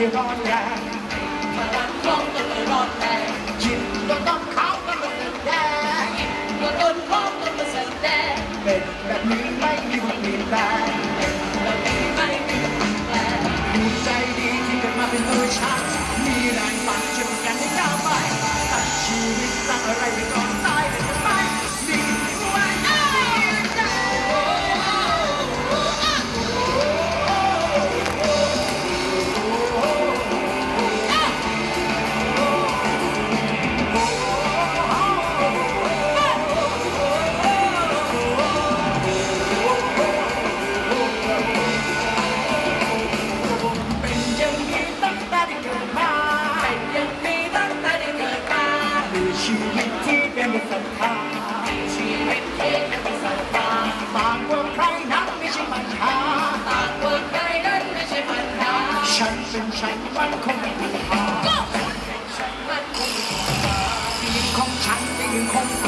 ไม่ร้อนแรงพลังของตนไม่ร้อนแรงจิตตัวต้องเขาต้องมาแสดงตัวตนของตนมาแสดงเป็นแบบนี้ไม่มีวันเปลี่ยนแปลงเราดีไม่มีแปลงดูใจดีที่เกิดมาเป็นตัวฉัน ชีวิตที่เป็นสัตว์ป่าต่างกว่าใครนั้นไม่ใช่ปัญหาต่างเมืองใดนั้นไม่ใช่ปัญหา ฉันเป็นฉันมันคงไม่มีปัญหามันคงเสียงของฉันจะยังคงต้องร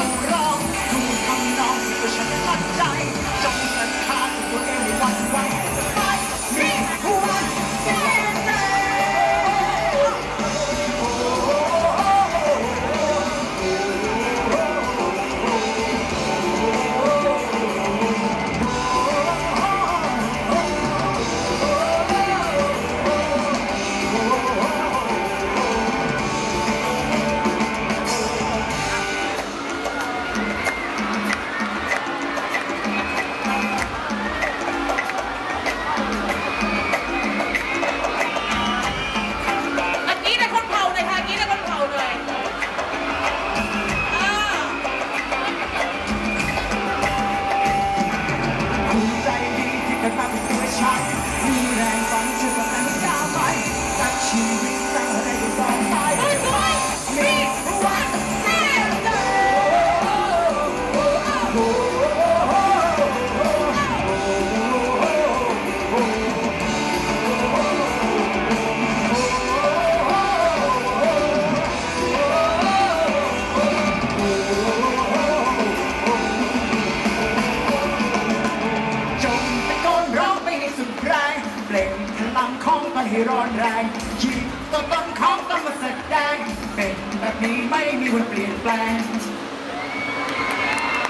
้อง งของมันให้ร้อนแรงชีวิตตัวตนของต้องมาแสดงเป็นแบบนี้ไม่มีวันเปลี่ยนแปลง